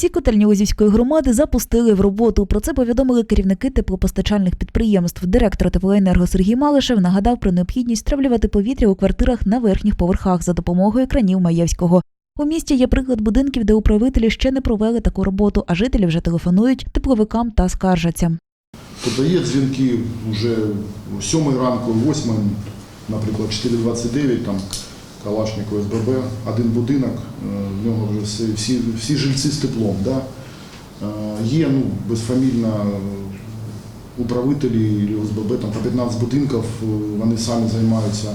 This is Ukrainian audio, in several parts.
Всі котельні Лозівської громади запустили в роботу. Про це повідомили керівники теплопостачальних підприємств. Директор теплоенерго Сергій Малишев нагадав про необхідність травлювати повітря у квартирах на верхніх поверхах за допомогою кранів Маєвського. У місті є приклад будинків, де управителі ще не провели таку роботу, а жителі вже телефонують тепловикам та скаржаться. Тобто є дзвінки вже о 7 ранку, 8, наприклад, 4.29, там Калашников СББ, один будинок, е, в нього вже всі, всі, всі жильці з теплом. Да? Е, Є ну, безфамільно е, управителі ОСББ, там по 15 будинків, вони самі займаються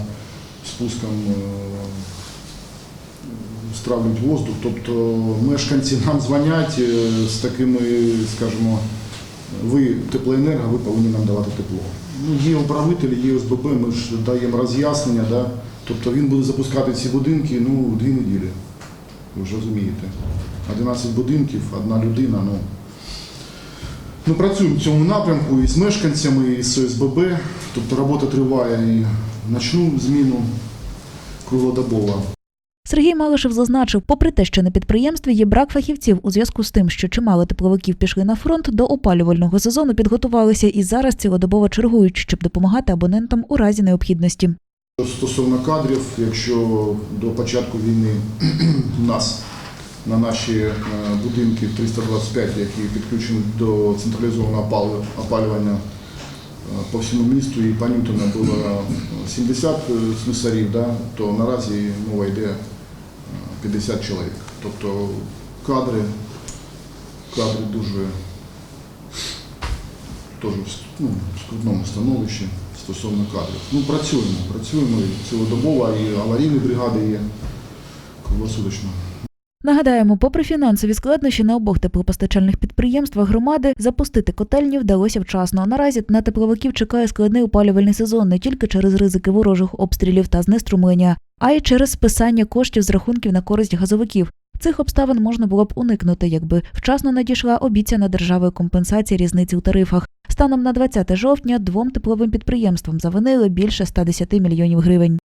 спуском, стравлюють воздух. Тобто мешканці нам дзвонять з такими, скажімо, ви теплоенерго, ви повинні нам давати тепло. Ну, є управителі, є ОСББ, ми ж даємо роз'яснення, да? Тобто він буде запускати ці будинки ну, дві неділі. Ви ж розумієте. 11 будинків, одна людина. Ну. Ми працюємо в цьому напрямку і з мешканцями, і з ОСББ. Тобто робота триває і ночну зміну круглодобово. Сергій Малишев зазначив, попри те, що на підприємстві є брак фахівців у зв'язку з тим, що чимало тепловиків пішли на фронт, до опалювального сезону підготувалися і зараз цілодобово чергують, щоб допомагати абонентам у разі необхідності. Стосовно кадрів, якщо до початку війни у нас на наші е, будинки 325, які підключені до централізованого опалювання е, по всьому місту і по Ньютону було 70 слюсарів, да, то наразі мова йде е, 50 чоловік. Тобто кадри, кадри дуже теж ну, в скрутному становищі стосовно кадрів. Ну, працюємо, працюємо і цілодобово, і аварійні бригади є круглосуточно. Нагадаємо, попри фінансові складнощі на обох теплопостачальних підприємствах громади, запустити котельні вдалося вчасно. Наразі на тепловиків чекає складний опалювальний сезон не тільки через ризики ворожих обстрілів та знеструмлення, а й через списання коштів з рахунків на користь газовиків. Цих обставин можна було б уникнути, якби вчасно надійшла обіцяна державою компенсація різниці у тарифах. Станом на 20 жовтня двом тепловим підприємствам завинили більше 110 мільйонів гривень.